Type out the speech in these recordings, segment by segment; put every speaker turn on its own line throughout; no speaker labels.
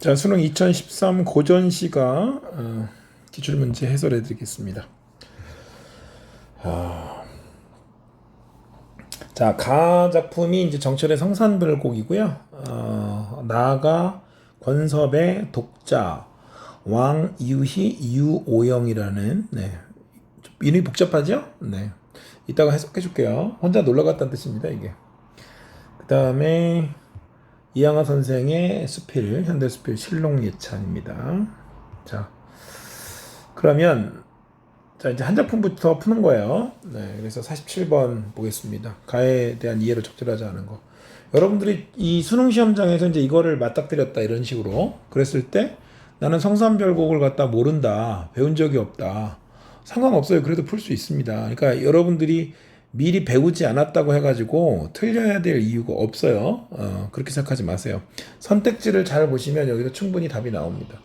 자, 수능 2013 고전시가 어, 기출문제 해설해 드리겠습니다. 아, 자, 가 작품이 이제 정철의 성산별곡이고요. 어, 나가 권섭의 독자 왕유희 유오영이라는 네. 좀 이름이 복잡하죠? 네. 이따가 해석해 줄게요. 혼자 놀러 갔다는 뜻입니다, 이게. 그 다음에 이양하 선생의 수필, 현대 수필 실록예찬입니다. 자, 그러면 자 이제 한 작품부터 푸는 거예요. 네, 그래서 47번 보겠습니다. 가에 대한 이해를 적절하지 않은 거. 여러분들이 이 수능 시험장에서 이제 이거를 맞닥뜨렸다 이런 식으로 그랬을 때 나는 성산별곡을 갖다 모른다, 배운 적이 없다. 상관없어요. 그래도 풀 수 있습니다. 그러니까 여러분들이 미리 배우지 않았다고 해가지고 틀려야 될 이유가 없어요. 어, 그렇게 생각하지 마세요. 선택지를 잘 보시면 여기서 충분히 답이 나옵니다.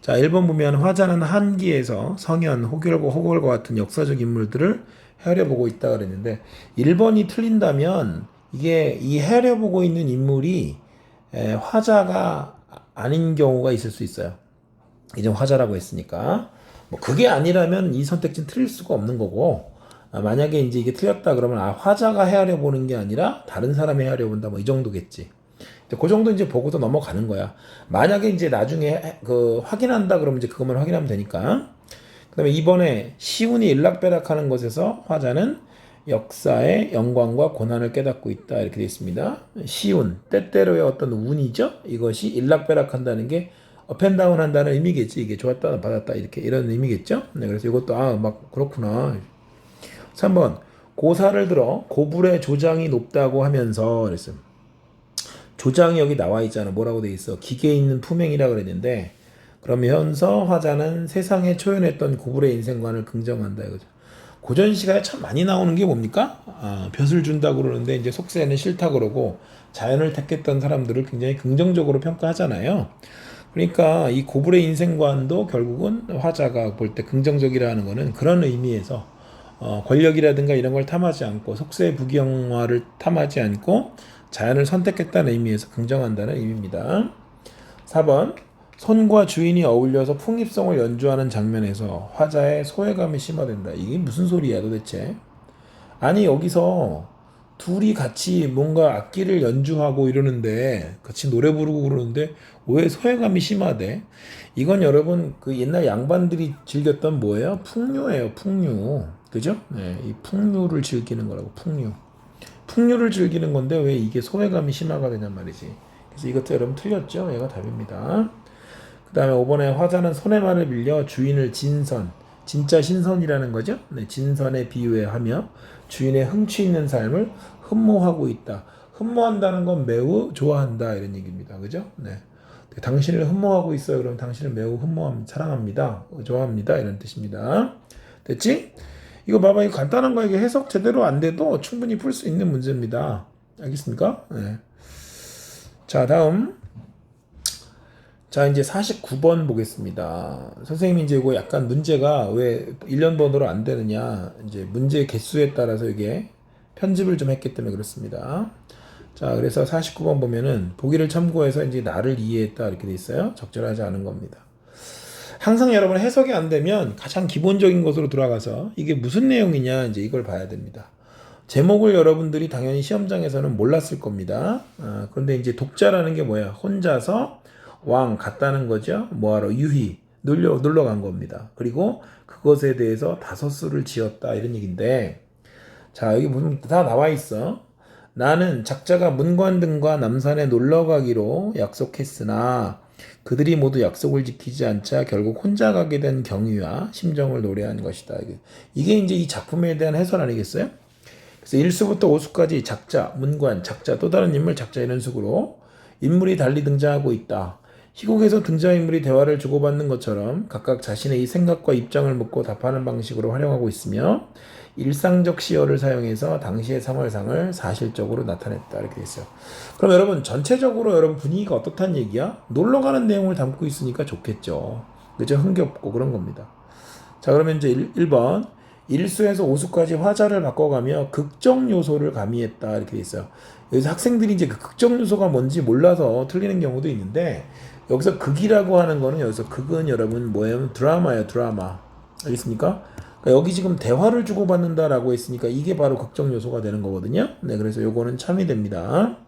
자, 1번 보면 화자는 한기에서 성현, 호결과 호걸과 같은 역사적 인물들을 헤아려보고 있다 그랬는데 1번이 틀린다면 이게 이 헤아려보고 있는 인물이 에, 화자가 아닌 경우가 있을 수 있어요. 이제 화자라고 했으니까 뭐 그게 아니라면 이 선택지는 틀릴 수가 없는 거고 아, 만약에 이제 이게 틀렸다 그러면 아 화자가 헤아려 보는 게 아니라 다른 사람이 헤아려 본다 뭐 이 정도겠지. 그 정도 이제 보고도 넘어가는 거야. 만약에 이제 나중에 해- 그 확인한다 그러면 이제 그것만 확인하면 되니까. 그다음에 이번에 시운이 일락배락하는 것에서 화자는 역사의 영광과 고난을 깨닫고 있다 이렇게 되어 있습니다. 시운 때때로의 어떤 운이죠. 이것이 일락배락한다는 게 업앤다운 한다는 의미겠지. 이게 좋았다 받았다 이렇게 이런 의미겠죠. 네, 그래서 이것도 아 막 그렇구나 3번 고사를 들어 고불의 조장이 높다고 하면서 그랬어요. 조장이 여기 나와 있잖아. 뭐라고 돼 있어? 기계 있는 품행이라 그랬는데 그러면서 화자는 세상에 초연했던 고불의 인생관을 긍정한다 이거죠. 고전 시가에 참 많이 나오는 게 뭡니까? 아, 벼슬 준다고 그러는데 이제 속세는 싫다 그러고 자연을 택했던 사람들을 굉장히 긍정적으로 평가하잖아요. 그러니까 이 고불의 인생관도 결국은 화자가 볼 때 긍정적이라는 거는 그런 의미에서 어, 권력이라든가 이런 걸 탐하지 않고 속세 부경화를 탐하지 않고 자연을 선택했다는 의미에서 긍정한다는 의미입니다. 4번 손과 주인이 어울려서 풍입성을 연주하는 장면에서 화자의 소외감이 심화된다. 이게 무슨 소리야 도대체? 아니 여기서 둘이 같이 뭔가 악기를 연주하고 이러는데 같이 노래 부르고 그러는데 왜 소외감이 심하대? 이건 여러분 그 옛날 양반들이 즐겼던 뭐예요? 풍류예요, 풍류. 그죠? 네, 이 풍류를 즐기는 거라고 풍류. 풍류를 즐기는 건데 왜 이게 소외감이 심화가 되냔 말이지. 그래서 이것도 여러분 틀렸죠? 얘가 답입니다. 그 다음에 5번에 화자는 손에 말을 밀려 주인을 진선, 진짜 신선이라는 거죠. 네, 진선에 비유하며 주인의 흥취 있는 삶을 흠모하고 있다. 흠모한다는 건 매우 좋아한다 이런 얘기입니다. 그죠? 네. 당신을 흠모하고 있어요. 그럼 당신을 매우 흠모합니다. 사랑합니다. 좋아합니다. 이런 뜻입니다. 됐지? 이거 봐봐. 이거 간단한 거 이게 해석 제대로 안 돼도 충분히 풀 수 있는 문제입니다. 알겠습니까? 네. 자, 다음. 자, 이제 49번 보겠습니다. 선생님이 이제 이거 약간 문제가 왜 1년 번호로 안 되느냐. 이제 문제 개수에 따라서 이게 편집을 좀 했기 때문에 그렇습니다. 자, 그래서 49번 보면은 보기를 참고해서 이제 나를 이해했다 이렇게 돼 있어요. 적절하지 않은 겁니다. 항상 여러분 해석이 안 되면 가장 기본적인 것으로 돌아가서 이게 무슨 내용이냐 이제 이걸 봐야 됩니다. 제목을 여러분들이 당연히 시험장에서는 몰랐을 겁니다. 아, 그런데 이제 독자라는 게 뭐야? 혼자서 왕 같다는 거죠. 뭐하러 유희 놀러 놀러 간 겁니다. 그리고 그것에 대해서 다섯 수를 지었다 이런 얘기인데 자 여기 보면 다 나와 있어. 나는 작자가 문관 등과 남산에 놀러 가기로 약속했으나 그들이 모두 약속을 지키지 않자 결국 혼자 가게 된 경위와 심정을 노래한 것이다. 이게, 이제 이 작품에 대한 해설 아니겠어요? 그래서 1수부터 5수까지 작자, 문관, 작자, 또 다른 인물, 작자 이런 식으로 인물이 달리 등장하고 있다. 희곡에서 등장인물이 대화를 주고받는 것처럼 각각 자신의 이 생각과 입장을 묻고 답하는 방식으로 활용하고 있으며 일상적 시어를 사용해서 당시의 상황상을 사실적으로 나타냈다 이렇게 돼 있어요. 그럼 여러분 전체적으로 여러분 분위기가 어떻다는 얘기야? 놀러 가는 내용을 담고 있으니까 좋겠죠. 그죠? 흥겹고 그런 겁니다. 자 그러면 이제 1, 번 1수에서 5수까지 화자를 바꿔가며 극적 요소를 가미했다 이렇게 돼 있어요. 여기서 학생들이 이제 그 극적 요소가 뭔지 몰라서 틀리는 경우도 있는데 여기서 극이라고 하는 거는 여기서 극은 여러분 뭐예요? 드라마예요, 드라마. 알겠습니까? 여기 지금 대화를 주고받는다라고 했으니까 이게 바로 극적 요소가 되는 거거든요. 네, 그래서 요거는 참이 됩니다.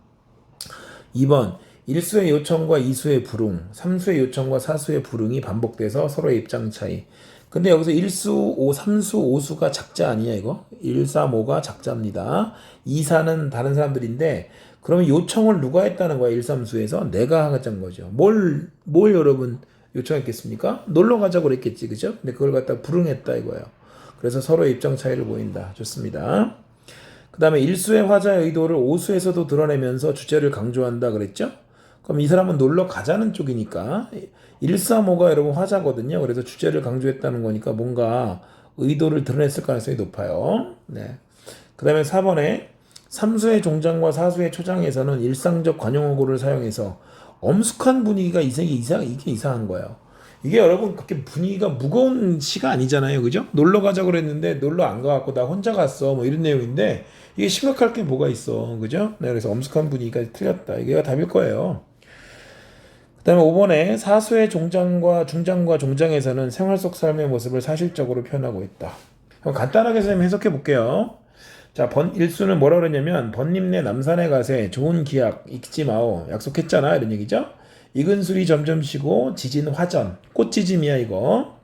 2번 1수의 요청과 2수의 불응, 3수의 요청과 4수의 불응이 반복돼서 서로의 입장 차이. 근데 여기서 1수, 5, 3수, 5수가 작자 아니야 이거? 1, 3, 5가 작자입니다. 2, 4는 다른 사람들인데 그러면 요청을 누가 했다는 거야 1, 3수에서? 내가 하자는 거죠. 뭘, 뭘 여러분 요청했겠습니까? 놀러 가자고 그랬겠지 그죠? 근데 그걸 갖다 불응했다 이거예요. 그래서 서로의 입장 차이를 보인다. 좋습니다. 그 다음에 일수의 화자의 의도를 오수에서도 드러내면서 주제를 강조한다 그랬죠? 그럼 이 사람은 놀러 가자는 쪽이니까 135가 여러분 화자거든요. 그래서 주제를 강조했다는 거니까 뭔가 의도를 드러냈을 가능성이 높아요. 네. 그 다음에 4번에 삼수의 종장과 사수의 초장에서는 일상적 관용어구를 사용해서 엄숙한 분위기가 이상이 이상 이게 이상한 거예요. 이게 여러분 그렇게 분위기가 무거운 시가 아니잖아요, 그죠? 놀러 가자 그랬는데 놀러 안 가갖고 나 혼자 갔어, 뭐 이런 내용인데 이게 심각할 게 뭐가 있어, 그죠? 네, 그래서 엄숙한 분위기가 틀렸다. 이게 답일 거예요. 그 다음에 5번에 사수의 종장과 중장과 종장에서는 생활 속 삶의 모습을 사실적으로 표현하고 있다. 그럼 간단하게 선생님 해석해 볼게요. 자, 번 일수는 뭐라 그러냐면 번님네 남산에 가세 좋은 기약 잊지 마오 약속했잖아 이런 얘기죠. 익은 술이 점점 쉬고 지진 화전 꽃지짐이야 이거.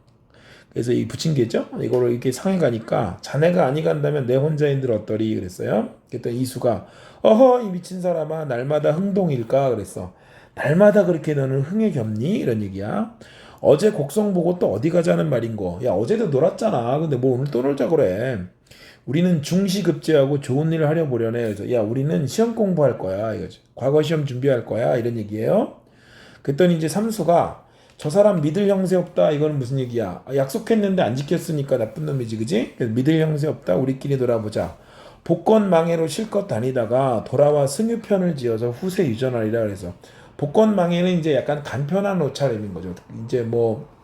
그래서 이 부침개죠. 이거를 이렇게 상해 가니까 자네가 아니 간다면 내 혼자인들 어떠리 그랬어요. 그랬더니 이수가 어허 이 미친 사람아 날마다 흥동일까 그랬어. 날마다 그렇게 너는 흥에 겹니 이런 얘기야. 어제 곡성 보고 또 어디 가자는 말인고. 야 어제도 놀았잖아. 근데 뭐 오늘 또 놀자 그래. 우리는 중시급제하고 좋은 일을 하려 보려네. 그래서 야 우리는 시험 공부할 거야 이거지. 과거 시험 준비할 거야 이런 얘기예요. 그랬더니 이제 삼수가 저 사람 믿을 형세 없다. 이거는 무슨 얘기야? 아, 약속했는데 안 지켰으니까 나쁜 놈이지, 그지? 믿을 형세 없다. 우리끼리 돌아보자. 복권 망해로 실컷 다니다가 돌아와 승유편을 지어서 후세 유전하리라 그래서 복권 망해는 이제 약간 간편한 옷차림인 거죠. 이제 뭐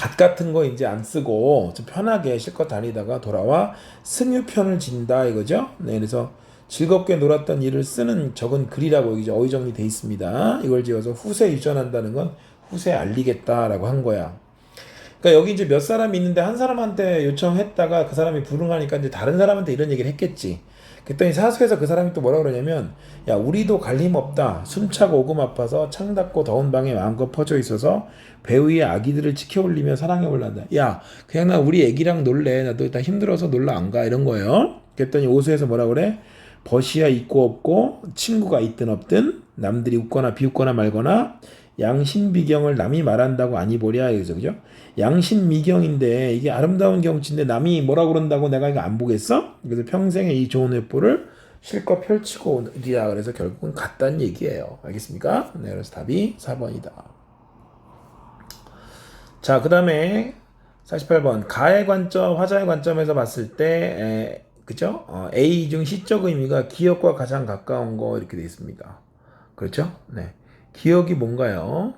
갓 같은 거 이제 안 쓰고 좀 편하게 실컷 다니다가 돌아와 승유편을 진다 이거죠. 네, 그래서 즐겁게 놀았던 일을 쓰는 적은 글이라고 이제 어휘 정리 돼 있습니다. 이걸 지어서 후세 유전한다는 건 후세 알리겠다라고 한 거야. 그러니까 여기 이제 몇 사람이 있는데 한 사람한테 요청했다가 그 사람이 불응하니까 이제 다른 사람한테 이런 얘기를 했겠지. 그랬더니 사수에서 그 사람이 또 뭐라 그러냐면 야 우리도 갈림 없다 숨차고 오금 아파서 창 닫고 더운 방에 마음껏 퍼져 있어서 배 위에 아기들을 지켜 올리며 사랑해 올란다 야 그냥 나 우리 애기랑 놀래 나도 일단 힘들어서 놀러 안 가 이런 거예요 그랬더니 오수에서 뭐라 그래 벗이야 있고 없고 친구가 있든 없든 남들이 웃거나 비웃거나 말거나 양신비경을 남이 말한다고 아니 보랴 그래서 그죠? 양신미경인데 이게 아름다운 경치인데 남이 뭐라 그런다고 내가 이거 안 보겠어? 그래서 평생에 이 좋은 회포를 실컷 펼치고 오리라 그래서 결국은 같다는 얘기예요. 알겠습니까? 네, 그래서 답이 4번이다. 자, 그 다음에 48번 가의 관점, 화자의 관점에서 봤을 때 에, 그죠? 어, A 중 시적 의미가 기억과 가장 가까운 거 이렇게 되어 있습니다. 그렇죠? 네. 기억이 뭔가요?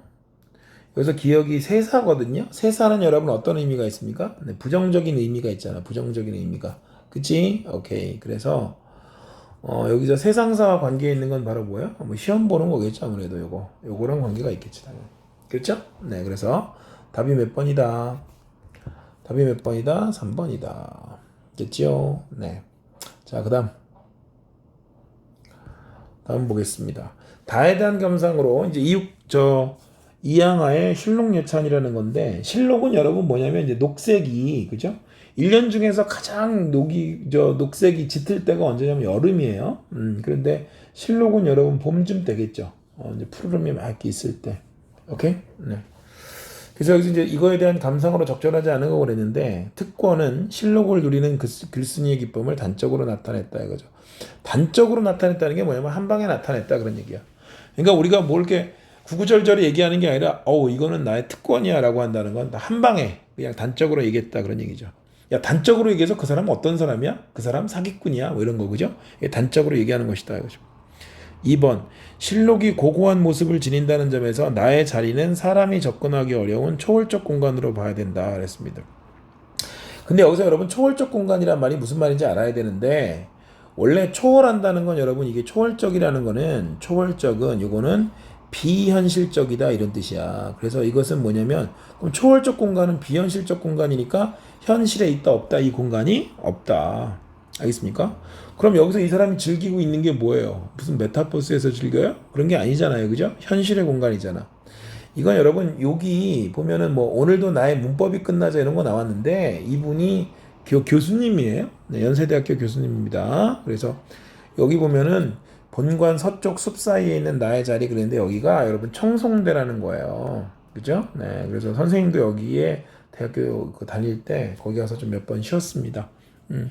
여기서 기억이 세사거든요. 세사는 여러분 어떤 의미가 있습니까? 네, 부정적인 의미가 있잖아. 부정적인 의미가. 그치? 오케이. 그래서 어, 여기서 세상사와 관계 있는 건 바로 뭐야? 뭐 시험 보는 거겠죠. 아무래도 요거. 요거랑 관계가 있겠지. 당연히. 그렇죠? 네. 그래서 답이 몇 번이다? 답이 몇 번이다? 3번이다. 됐죠? 네. 자, 그 다음. 다음 보겠습니다. 다에 대한 감상으로 이제 이육 저 이양아의 실록예찬이라는 건데 실록은 여러분 뭐냐면 이제 녹색이 그죠? 1년 중에서 가장 녹이 저 녹색이 짙을 때가 언제냐면 여름이에요. 음, 그런데 실록은 여러분 봄쯤 되겠죠. 어, 이제 푸르름이 막 있을 때. 오케이? 네. 그래서 여기서 이제 이거에 대한 감상으로 적절하지 않은 거 그랬는데 특권은 실록을 누리는 글, 글쓴이의 기쁨을 단적으로 나타냈다 이거죠. 단적으로 나타냈다는 게 뭐냐면 한 방에 나타냈다 그런 얘기야. 그러니까 우리가 뭘 이렇게 구구절절히 얘기하는 게 아니라 어우 이거는 나의 특권이야라고 한다는 건 한 방에 그냥 단적으로 얘기했다 그런 얘기죠. 야 단적으로 얘기해서 그 사람은 어떤 사람이야? 그 사람 사기꾼이야? 뭐 이런 거 그죠? 단적으로 얘기하는 것이다 이거죠. 2번 실록이 고고한 모습을 지닌다는 점에서 나의 자리는 사람이 접근하기 어려운 초월적 공간으로 봐야 된다 그랬습니다. 근데 여기서 여러분 초월적 공간이란 말이 무슨 말인지 알아야 되는데 원래 초월한다는 건 여러분 이게 초월적이라는 거는 초월적은 이거는 비현실적이다 이런 뜻이야. 그래서 이것은 뭐냐면 그럼 초월적 공간은 비현실적 공간이니까 현실에 있다 없다 이 공간이 없다. 알겠습니까? 그럼 여기서 이 사람이 즐기고 있는 게 뭐예요? 무슨 메타버스에서 즐겨요? 그런 게 아니잖아요. 그죠? 현실의 공간이잖아. 이건 여러분 여기 보면은 뭐 오늘도 나의 문법이 끝나자 이런 거 나왔는데 이분이 교, 교수님이에요. 네, 연세대학교 교수님입니다. 그래서 여기 보면은 본관 서쪽 숲 사이에 있는 나의 자리 그랬는데 여기가 여러분 청송대라는 거예요. 그죠? 네. 그래서 선생님도 여기에 대학교 그 다닐 때 거기 가서 좀 몇 번 쉬었습니다. 음.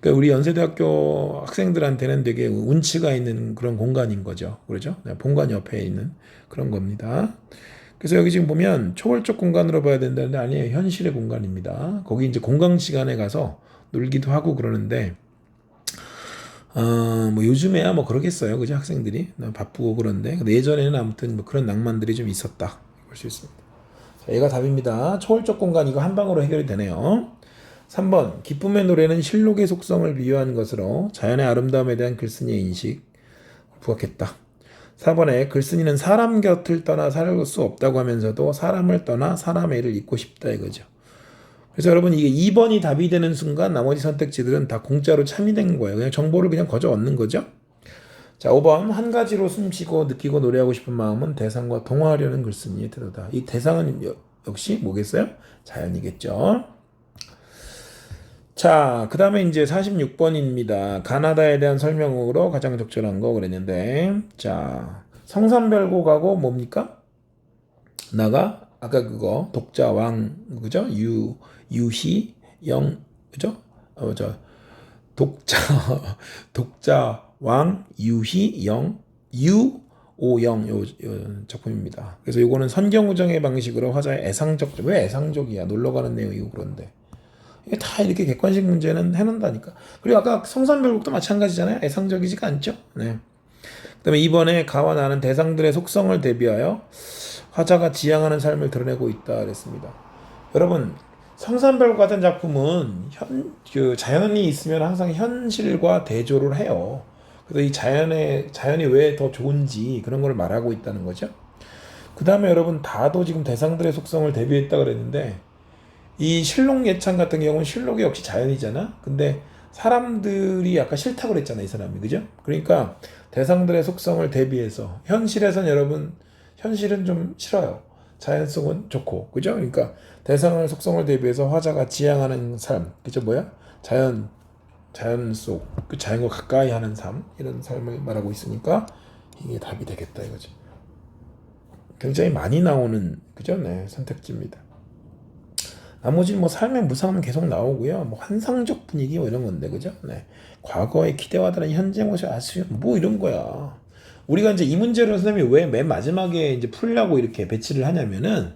그러니까 우리 연세대학교 학생들한테는 되게 운치가 있는 그런 공간인 거죠. 그렇죠? 네, 본관 옆에 있는 그런 겁니다. 그래서 여기 지금 보면 초월적 공간으로 봐야 된다는데 아니에요. 현실의 공간입니다. 거기 이제 공강 시간에 가서 놀기도 하고 그러는데 어, 뭐 요즘에야 뭐 그러겠어요. 그죠? 학생들이 너무 바쁘고 그런데 근데 예전에는 아무튼 뭐 그런 낭만들이 좀 있었다. 볼 수 있습니다. 자, 얘가 답입니다. 초월적 공간 이거 한 방으로 해결이 되네요. 3번 기쁨의 노래는 실록의 속성을 비유한 것으로 자연의 아름다움에 대한 글쓴이의 인식 부각했다. 4번에 글쓴이는 사람 곁을 떠나 살 수 없다고 하면서도 사람을 떠나 사람의 일을 잊고 싶다 이거죠. 그래서 여러분 이게 2번이 답이 되는 순간 나머지 선택지들은 다 공짜로 참이 된 거예요. 그냥 정보를 그냥 거저 얻는 거죠. 자, 5번 한 가지로 숨쉬고 느끼고 노래하고 싶은 마음은 대상과 동화하려는 글쓴이의 태도다. 이 대상은 여- 역시 뭐겠어요? 자연이겠죠. 자, 그 다음에 이제 46번입니다. 가나다에 대한 설명으로 가장 적절한 거 그랬는데, 자, 성산별곡하고 뭡니까? 나가 아까 그거 독자 왕 그죠? 유 유희 영 그죠? 어 저 독자 독자 왕 유희 영 유 오영 요, 요 작품입니다. 그래서 요거는 선경우정의 방식으로 화자의 애상적 왜 애상적이야 놀러 가는 내용이고 그런데 다 이렇게 객관식 문제는 해놓는다니까. 그리고 아까 성산별곡도 마찬가지잖아요. 애상적이지가 않죠. 네. 그 다음에 이번에 가와 나는 대상들의 속성을 대비하여 화자가 지향하는 삶을 드러내고 있다 그랬습니다. 여러분 성산별곡 같은 작품은 현, 그 자연이 있으면 항상 현실과 대조를 해요. 그래서 이 자연의 자연이 왜 더 좋은지 그런 걸 말하고 있다는 거죠. 그 다음에 여러분 다도 지금 대상들의 속성을 대비했다 그랬는데 이 실록 예찬 같은 경우는 실록이 역시 자연이잖아. 근데 사람들이 아까 싫다고 그랬잖아, 이 사람이. 그죠? 그러니까 대상들의 속성을 대비해서 현실에선 여러분 현실은 좀 싫어요. 자연 속은 좋고. 그죠? 그러니까 대상을 속성을 대비해서 화자가 지향하는 삶. 그죠? 뭐야? 자연 자연 속 그 자연과 가까이 하는 삶 이런 삶을 말하고 있으니까 이게 답이 되겠다 이거지. 굉장히 많이 나오는 그죠? 네, 선택지입니다. 나머지는 뭐 삶의 무상은 계속 나오고요. 뭐 환상적 분위기 뭐 이런 건데 그죠? 네. 과거의 기대와 다른 현재 모습 아쉬움 뭐 이런 거야. 우리가 이제 이 문제를 선생님이 왜 맨 마지막에 이제 풀려고 이렇게 배치를 하냐면은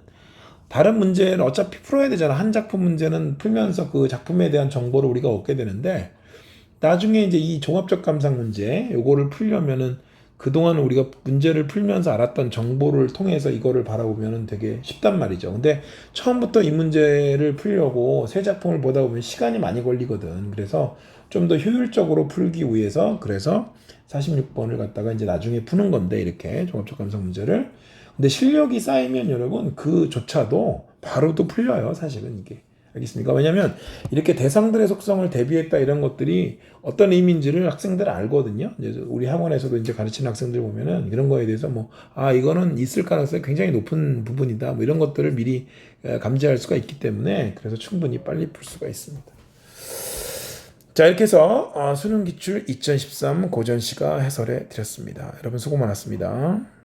다른 문제를 어차피 풀어야 되잖아. 한 작품 문제는 풀면서 그 작품에 대한 정보를 우리가 얻게 되는데 나중에 이제 이 종합적 감상 문제 요거를 풀려면은 그동안 우리가 문제를 풀면서 알았던 정보를 통해서 이거를 바라보면은 되게 쉽단 말이죠. 근데 처음부터 이 문제를 풀려고 새 작품을 보다 보면 시간이 많이 걸리거든. 그래서 좀 더 효율적으로 풀기 위해서 그래서 46번을 갖다가 이제 나중에 푸는 건데 이렇게 종합적 감상 문제를 근데 실력이 쌓이면 여러분 그조차도 바로도 풀려요. 사실은 이게. 알겠습니까? 왜냐면 이렇게 대상들의 속성을 대비했다 이런 것들이 어떤 의미인지를 학생들 알거든요. 우리 학원에서도 이제 가르치는 학생들 보면은 이런 거에 대해서 뭐, 아, 이거는 있을 가능성이 굉장히 높은 부분이다. 뭐 이런 것들을 미리 에, 감지할 수가 있기 때문에 그래서 충분히 빨리 풀 수가 있습니다. 자, 이렇게 해서 어, 수능 기출 2013 고전 시가 해설해 드렸습니다. 여러분 수고 많았습니다.